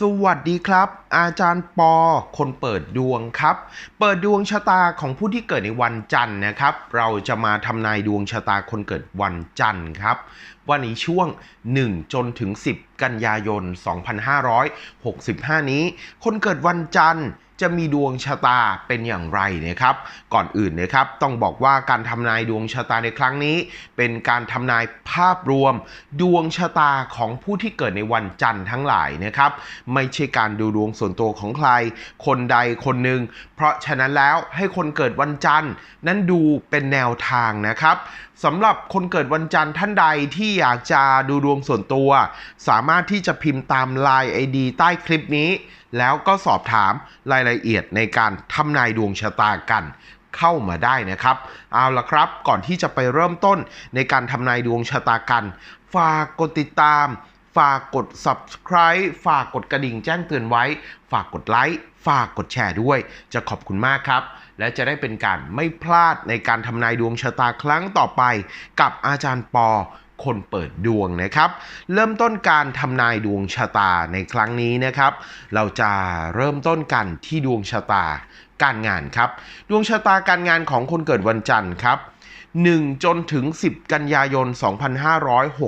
สวัสดีครับ อาจารย์ปอ คนเปิดดวงครับ เปิดดวงชะตาของผู้ที่เกิดในวันจันทร์นะครับ เราจะมาทำนายดวงชะตาคนเกิดวันจันทร์ครับว่าในช่วง 1 จนถึง 10 กันยายน 2565 นี้ คนเกิดวันจันทร์ จะมีดวงชะตาเป็นอย่างไรนะครับ ก่อนอื่นนะครับต้องบอกว่าการทำนายดวงชะตาในครั้งนี้ เป็นการทำนายภาพรวม ดวงชะตาของผู้ที่เกิดในวันจันทร์ทั้งหลายนะครับ ไม่ใช่การดูดวงส่วนตัวของใคร คนใดคนหนึ่งเพราะฉะนั้นแล้วให้คนเกิดวันจันทร์นั้นดูเป็นแนวทางนะครับสำหรับคนเกิดวันจันทร์ท่านใดที่อยากจะดูดวงส่วนตัว สามารถที่จะพิมพ์ตาม Line ID ใต้คลิปนี้ แล้วก็สอบถามรายละเอียดในการทำนายดวงชะตากันเข้ามาได้นะครับ เอาละครับก่อนที่จะไปเริ่มต้นในการทำนายดวงชะตากัน ฝากกดติดตาม ฝากกด subscribe ฝากกดกระดิ่งแจ้งเตือนไว้ ฝากกดไลค์ฝากกดแชร์ด้วย จะขอบคุณมากครับ และจะได้เป็นการไม่พลาดในการทำนายดวงชะตาครั้งต่อไป กับอาจารย์ปอคนเปิดดวงนะครับ เริ่มต้นการทำนายดวงชะตาในครั้งนี้นะครับ เราจะเริ่มต้นกันที่ดวงชะตาการงานครับ ดวงชะตาการงานของคนเกิดวันจันทร์ครับ 1 จนถึง 10 กันยายน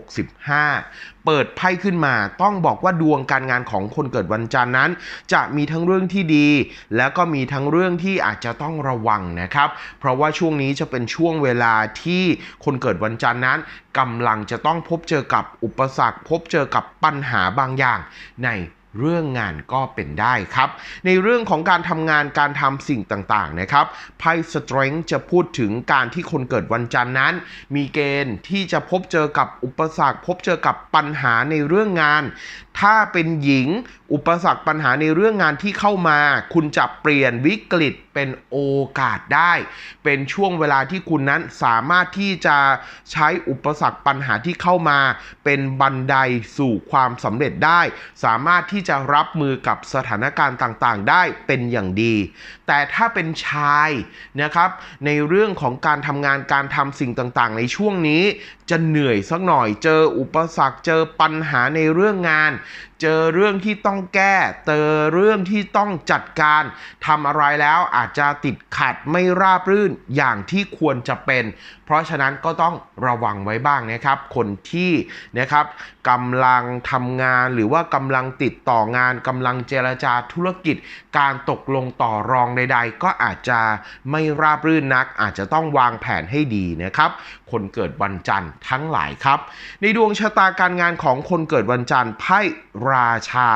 2565 เปิดไพ่ขึ้นมาต้องบอกว่าดวงการงานของคนเกิดวันจันทร์นั้น จะมีทั้งเรื่องที่ดี แล้วก็มีทั้งเรื่องที่อาจจะต้องระวังนะครับ เพราะว่าช่วงนี้จะเป็นช่วงเวลาที่คนเกิดวันจันทร์นั้นกำลังจะต้องพบเจอกับอุปสรรค พบเจอกับปัญหาบางอย่างใน เรื่องงานก็เป็นได้ครับ ในเรื่องของการทำงานการทำสิ่งต่างๆนะครับไพ่สตริงจะพูดถึงการที่คนเกิดวันจันทร์นั้น มีเกณฑ์ที่จะพบเจอกับอุปสรรค พบเจอกับปัญหาในเรื่องงาน ถ้าเป็นหญิงอุปสรรคปัญหาในเรื่องงานที่เข้ามา คุณจะเปลี่ยนวิกฤตเป็นโอกาสได้ เป็นช่วงเวลาที่คุณนั้นสามารถที่จะใช้อุปสรรคปัญหาที่เข้ามา เป็นบันไดสู่ความสำเร็จได้ สามารถที่จะรับมือกับสถานการณ์ต่างๆ ได้เป็นอย่างดี แต่ถ้าเป็นชายนะครับ ในเรื่องของการทำงานการทำสิ่งต่างๆ ในช่วงนี้ จะเหนื่อยสักหน่อยเจออุปสรรคเจอปัญหาในเรื่องงานเจอเรื่องที่ต้องแก้ เจอเรื่องที่ต้องจัดการทำอะไรแล้วอาจจะติดขัดไม่ราบรื่นอย่างที่ควรจะเป็น เพราะฉะนั้นก็ต้องระวังไว้บ้างนะครับ คนที่นะครับกำลังทำงานหรือว่ากำลังติดต่องานกำลังเจรจาธุรกิจ การตกลงต่อรองใด ๆ ก็อาจจะไม่ราบรื่นนัก อาจจะต้องวางแผนให้ดีนะครับ คนเกิดวันจันทร์ทั้งหลายครับ ในดวงชะตาการงานของคนเกิดวันจันทร์ไพ่ราชา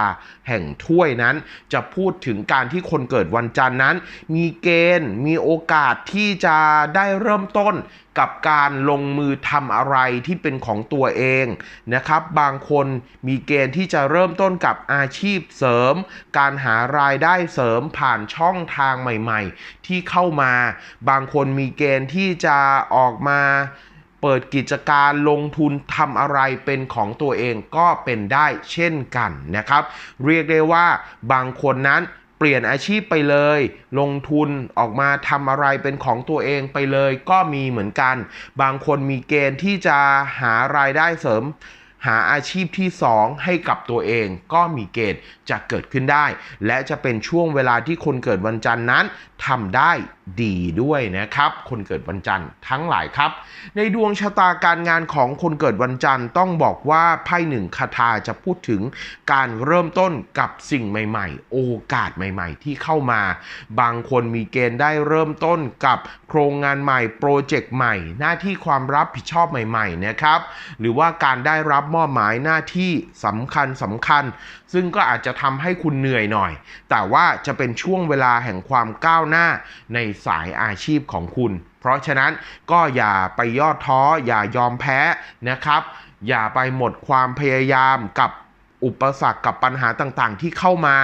แห่งถ้วยนั้น จะพูดถึงการที่คนเกิดวันจันทร์นั้น มีเกณฑ์มีโอกาสที่จะได้เริ่มต้นกับการลงมือทำอะไรที่เป็นของตัวเองนะครับ บางคนมีเกณฑ์ที่จะเริ่มต้นกับอาชีพเสริม การหารายได้เสริมผ่านช่องทางใหม่ ๆ ที่เข้ามา บางคนมีเกณฑ์ที่จะออกมา เปิดกิจการลงทุนทำอะไรเป็นของตัวเองก็เป็นได้เช่นกันนะครับ เรียกได้ว่าบางคนนั้นเปลี่ยนอาชีพไปเลย ลงทุนออกมาทำอะไรเป็นของตัวเองไปเลยก็มีเหมือนกัน บางคนมีเกณฑ์ที่จะหารายได้เสริม หาอาชีพที่ 2 ให้กับตัวเองก็มีเกณฑ์จะเกิดขึ้นได้ และจะเป็นช่วงเวลาที่คนเกิดวันจันทร์นั้นทำได้ ดีด้วยนะครับ คนเกิดวันจันทร์ทั้งหลายครับ ในดวงชะตาการงานของคนเกิดวันจันทร์ต้องบอกว่าไพ่หนึ่งคาถาจะพูดถึงการเริ่มต้นกับสิ่งใหม่ ๆ โอกาสใหม่ ๆ ที่เข้ามา บางคนมีเกณฑ์ได้เริ่มต้นกับโครงงานใหม่โปรเจกต์ใหม่ หน้าที่ความรับผิดชอบใหม่ๆนะครับหรือว่าการได้รับมอบหมายหน้าที่สำคัญสำคัญ ซึ่งก็อาจจะทำให้คุณเหนื่อยหน่อย แต่ว่าจะเป็นช่วงเวลาแห่งความก้าวหน้าในสายอาชีพของคุณ เพราะฉะนั้นก็อย่าไปย่อท้อ อย่ายอมแพ้นะครับ อย่าไปหมดความพยายามกับอุปสรรคกับปัญหาต่างๆ ที่เข้ามา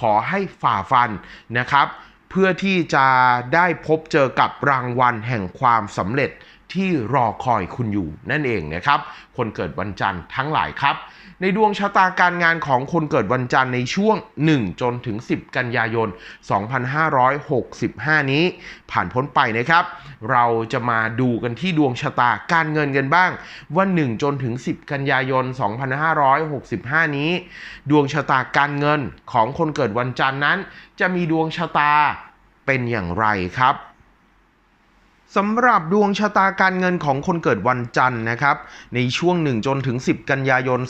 ขอให้ฝ่าฟันนะครับ เพื่อที่จะได้พบเจอกับรางวัลแห่งความสำเร็จ ที่รอคอยคุณอยู่นั่นเองนะครับ คนเกิดวันจันทร์ทั้งหลายครับ ในดวงชะตาการงานของคนเกิดวันจันทร์ในช่วง 1 จนถึง 10 กันยายน 2565 นี้ ผ่านพ้นไปนะครับ เราจะมาดูกันที่ดวงชะตาการเงินกันบ้าง ว่า 1 จนถึง 10 กันยายน 2565 นี้ ดวงชะตาการเงินของคนเกิดวันจันทร์นั้น จะมีดวงชะตาเป็นอย่างไรครับ สำหรับดวงชะตาการเงินของคนเกิดวันจันทร์นะครับ ในช่วง 1 จนถึง 10 กันยายน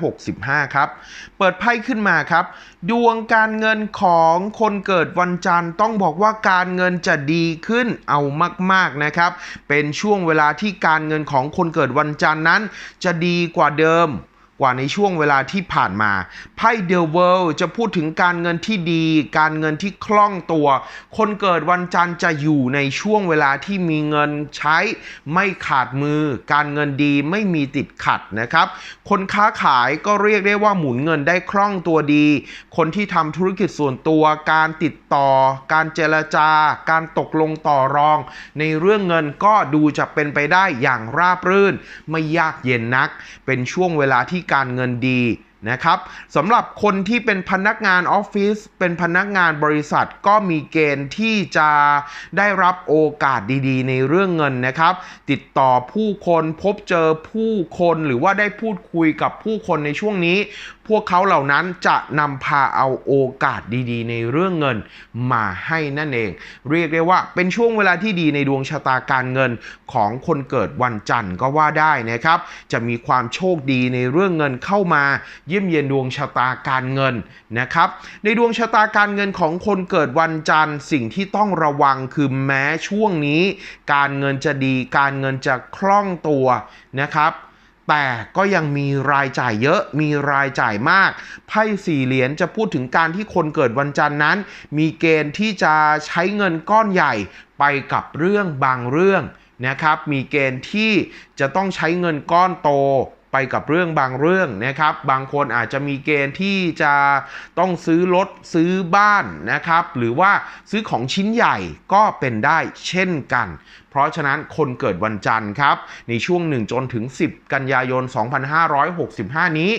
2565 ครับ เปิดไพ่ขึ้นมาครับ ดวงการเงินของคนเกิดวันจันทร์ต้องบอกว่าการเงินจะดีขึ้นเอามากๆนะครับ เป็นช่วงเวลาที่การเงินของคนเกิดวันจันทร์นั้น จะดีกว่าเดิม กว่าในช่วงเวลาที่ผ่านมาไพ่เด e เวิลจะพูดถึงการเงินที่ดี การเงินที่คล่องตัว คนเกิดวันจันทร์จะอยู่ในช่วงเวลาที่มีเงินใช้ ไม่ขาดมือ การเงินดีไม่มีติดขัดนะครับ คนค้าขายก็เรียกได้ว่าหมุนเงินได้คล่องตัวดี คนที่ทำธุรกิจส่วนตัว การติดต่อ การเจรจา การตกลงต่อรอง ในเรื่องเงินก็ดูจะเป็นไปได้อย่างราบรื่น ไม่ยากเย็นนัก เป็นช่วงเวลาที่การเงินดีนะครับสำหรับคนที่เป็นพนักงานออฟฟิศเป็นพนักงานบริษัทก็มีเกณฑ์ที่จะได้รับโอกาสดีๆ ในเรื่องเงินนะครับ ติดต่อผู้คนพบเจอผู้คนหรือว่าได้พูดคุยกับผู้คนในช่วงนี้ พวกเขาเหล่านั้นจะนำพาเอาโอกาสดีๆ ในเรื่องเงินมาให้นั่นเอง เรียกได้ว่าเป็นช่วงเวลาที่ดีในดวงชะตาการเงินของคนเกิดวันจันทร์ก็ว่าได้นะครับ จะมีความโชคดีในเรื่องเงินเข้ามาเยี่ยมเยียนดวงชะตาการเงินนะครับ ในดวงชะตาการเงินของคนเกิดวันจันทร์สิ่งที่ต้องระวังคือแม้ช่วงนี้ การเงินจะดีการเงินจะคล่องตัวนะครับ แต่ก็ยังมีรายจ่ายเยอะมีรายจ่ายมาก ไพ่สี่เหรียญจะพูดถึงการที่คนเกิดวันจันทร์นั้น มีเกณฑ์ที่จะใช้เงินก้อนใหญ่ไปกับเรื่องบางเรื่องนะครับ มีเกณฑ์ที่จะต้องใช้เงินก้อนโต ไปกับเรื่องบางเรื่องนะครับ บางคนอาจจะมีเกณฑ์ที่จะต้องซื้อรถซื้อบ้านนะครับ หรือว่าซื้อของชิ้นใหญ่ก็เป็นได้เช่นกัน เพราะฉะนั้นคนเกิดวันจันทร์ครับ ในช่วง 1 จนถึง 10 กันยายน 2565 นี้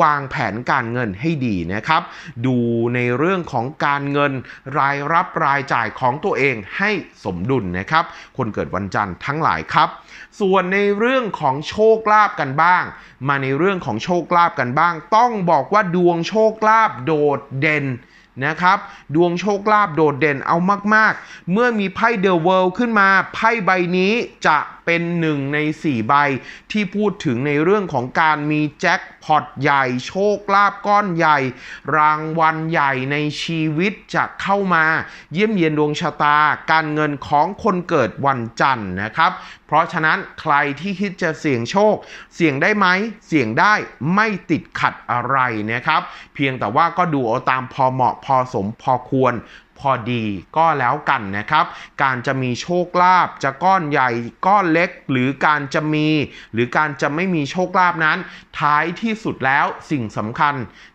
วางแผนการเงินให้ดีนะครับ ดูในเรื่องของการเงินรายรับรายจ่ายของตัวเองให้สมดุลนะครับ คนเกิดวันจันทร์ทั้งหลายครับ ส่วนในเรื่องของโชคลาภกันบ้าง มาในเรื่องของโชคลาภกันบ้าง ต้องบอกว่าดวงโชคลาภโดดเด่น นะครับ ดวงโชคลาภโดดเด่นเอามาก ๆ เมื่อมีไพ่เดอะเวิลด์ขึ้นมา ไพ่ใบนี้จะเป็นหนึ่งใน 4 ใบ ที่พูดถึงในเรื่องของการมีแจ็คพอตใหญ่ โชคลาภก้อนใหญ่ รางวัลใหญ่ในชีวิตจะเข้ามา เยี่ยมเยียนดวงชะตา การเงินของคนเกิดวันจันทร์นะครับ เพราะฉะนั้นใครที่คิดจะเสี่ยงโชค เสี่ยงได้ไหม เสี่ยงได้ไม่ติดขัดอะไรนะครับ เพียงแต่ว่าก็ดูเอาตามพอเหมาะพอสมพอควรพอดีก็แล้วกันนะครับ การจะมีโชคลาภจะก้อนใหญ่ก้อนเล็ก หรือการจะมี หรือการจะไม่มีโชคลาภนั้น ท้ายที่สุดแล้วสิ่งสำคัญ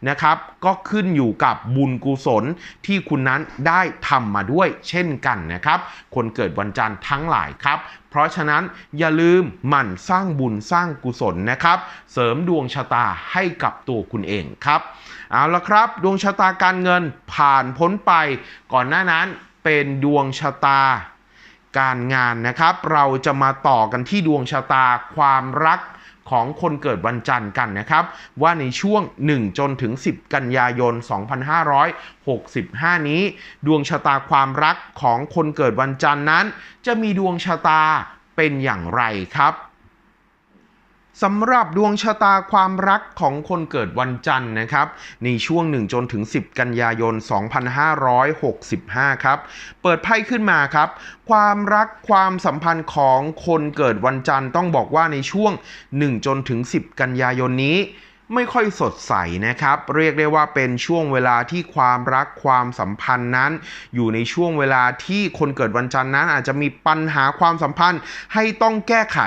นะครับ ก็ขึ้นอยู่กับบุญกุศลที่คุณนั้นได้ทำมาด้วยเช่นกันนะครับ คนเกิดวันจันทร์ทั้งหลายครับเพราะฉะนั้นอย่าลืมหมั่นสร้างบุญสร้างกุศลนะครับ เสริมดวงชะตาให้กับตัวคุณเองครับเอาละครับ ดวงชะตาการเงินผ่านพ้นไป ก่อนหน้านั้นเป็นดวงชะตา การงานนะครับ เราจะมาต่อกันที่ดวงชะตาความรักของคนเกิดวันจันทร์กันนะครับ ว่าในช่วง 1 จนถึง 10 กันยายน 2565 นี้ ดวงชะตาความรักของคนเกิดวันจันทร์นั้น จะมีดวงชะตาเป็นอย่างไรครับ สำหรับดวงชะตาความรักของคนเกิดวันจันทร์นะครับ ในช่วง 1 จนถึง 10 กันยายน 2565 ครับ เปิดไพ่ขึ้นมาครับ ความรักความสัมพันธ์ของคนเกิดวันจันทร์ต้องบอกว่าในช่วง 1 จนถึง 10 กันยายนนี้ ไม่ค่อยสดใสนะครับ เรียกได้ว่าเป็นช่วงเวลาที่ความรักความสัมพันธ์นั้น อยู่ในช่วงเวลาที่คนเกิดวันจันทร์นั้น อาจจะมีปัญหาความสัมพันธ์ ให้ต้องแก้ไข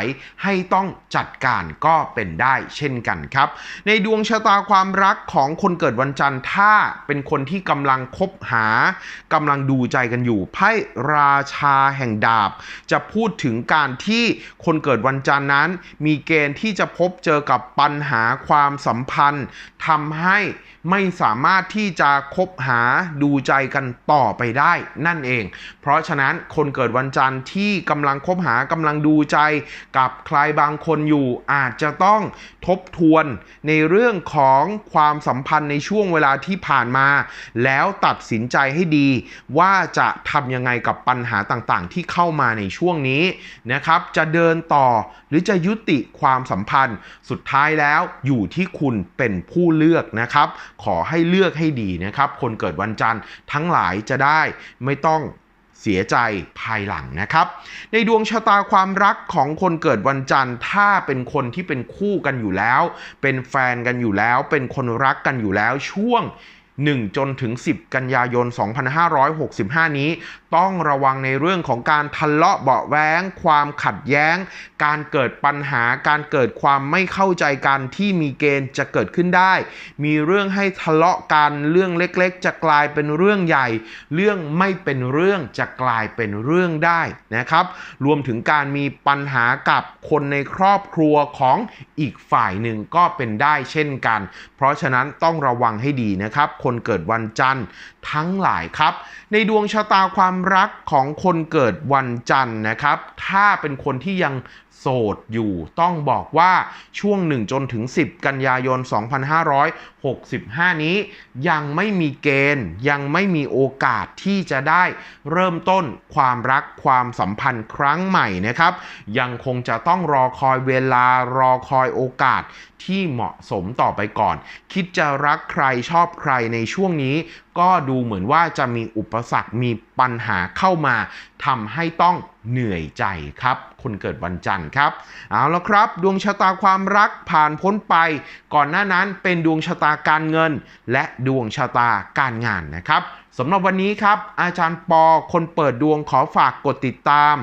ให้ต้องจัดการก็เป็นได้เช่นกันครับ ในดวงชะตาความรักของคนเกิดวันจันทร์ถ้าเป็นคนที่กำลังคบหากำลังดูใจกันอยู่ไพ่ราชาแห่งดาบ จะพูดถึงการที่คนเกิดวันจันทร์นั้น มีเกณฑ์ที่จะพบเจอกับปัญหาความสัมัมพันธ์ทำให้ไม่สามารถที่จะคบหาดูใจกันต่อไปได้นั่นเอง เพราะฉะนั้นคนเกิดวันจันทร์ที่กำลังคบหากำลังดูใจกับใครบางคนอยู่อาจจะต้องทบทวนในเรื่องของความสัมพันธ์ในช่วงเวลาที่ผ่านมา แล้วตัดสินใจให้ดี ว่าจะทำยังไงกับปัญหาต่างๆ ที่เข้ามาในช่วงนี้นะครับ จะเดินต่อหรือจะยุติความสัมพันธ์สุดท้ายแล้วอยู่ที่คุณุณเป็นผู้เลือกนะครับ ขอให้เลือกให้ดีนะครับ คนเกิดวันจันทร์ทั้งหลายจะได้ไม่ต้องเสียใจภายหลังนะครับ ในดวงชะตาความรักของคนเกิดวันจันทร์ ถ้าเป็นคนที่เป็นคู่กันอยู่แล้ว เป็นแฟนกันอยู่แล้ว เป็นคนรักกันอยู่แล้วช่วง 1 จนถึง 10 กันยายน 2565 นี้ ต้องระวังในเรื่องของการทะเลาะเบาแว้งความขัดแย้ง การเกิดปัญหาการเกิดความไม่เข้าใจกันที่มีเกณฑ์จะเกิดขึ้นได้ มีเรื่องให้ทะเลาะกันเรื่องเล็กๆ จะกลายเป็นเรื่องใหญ่ เรื่องไม่เป็นเรื่องจะกลายเป็นเรื่องได้นะครับ รวมถึงการมีปัญหากับคนในครอบครัวของอีกฝ่ายหนึ่งก็เป็นได้เช่นกัน เพราะฉะนั้นต้องระวังให้ดีนะครับคนเกิดวันจันทร์ทั้งหลายครับ ในดวงชะตาความรักของคนเกิดวันจันทร์นะครับ ถ้าเป็นคนที่ยัง โสดอยู่ต้องบอกว่าช่วง 1 จนถึง 10 กันยายน 2565 นี้ ยังไม่มีเกณฑ์ ยังไม่มีโอกาสที่จะได้เริ่มต้นความรักความสัมพันธ์ครั้งใหม่นะครับ ยังคงจะต้องรอคอยเวลารอคอยโอกาสที่เหมาะสมต่อไปก่อน คิดจะรักใครชอบใครในช่วงนี้ ก็ดูเหมือนว่าจะมีอุปสรรคมีปัญหาเข้ามาทำให้ต้อง เหนื่อยใจครับ คนเกิดวันจันทร์ครับ เอาละครับ ดวงชะตาความรักผ่านพ้นไป ก่อนหน้านั้นเป็นดวงชะตาการเงิน และดวงชะตาการงานนะครับสำหรับวันนี้ครับ อาจารย์ปอคนเปิดดวงขอฝากกดติดตาม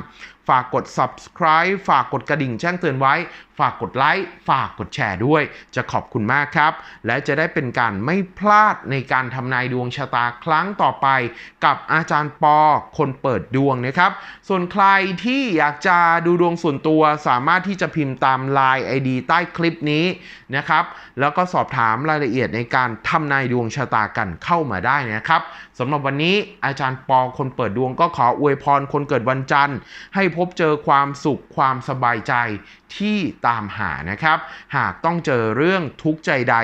ฝากกด subscribe ฝากกดกระดิ่งแจ้งเตือนไว้ ฝากกดไลค์ฝากกดแชร์ด้วย จะขอบคุณมากครับ และจะได้เป็นการไม่พลาดในการทำนายดวงชะตาครั้งต่อไป กับอาจารย์ปอคนเปิดดวงนะครับ ส่วนใครที่อยากจะดูดวงส่วนตัวสามารถที่จะพิมพ์ตาม Line ID ใต้คลิปนี้นะครับ แล้วก็สอบถามรายละเอียดในการทำนายดวงชะตากันเข้ามาได้นะครับสำหรับวันนี้อาจารย์ปอคนเปิดดวงก็ขออวยพรคนเกิดวันจันทร์ ให้พบเจอความสุขความสบายใจที่ตามหานะครับ หากต้องเจอเรื่องทุกข์ใจใด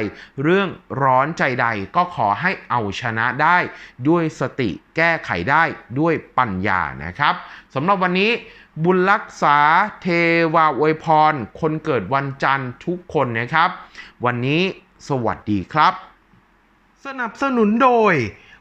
เรื่องร้อนใจใดก็ขอให้เอาชนะได้ ด้วยสติแก้ไขได้ด้วยปัญญานะครับสำหรับวันนี้บุญรักษาเทวาอวยพร คนเกิดวันจันทร์ทุกคนนะครับ วันนี้สวัสดีครับ สนับสนุนโดย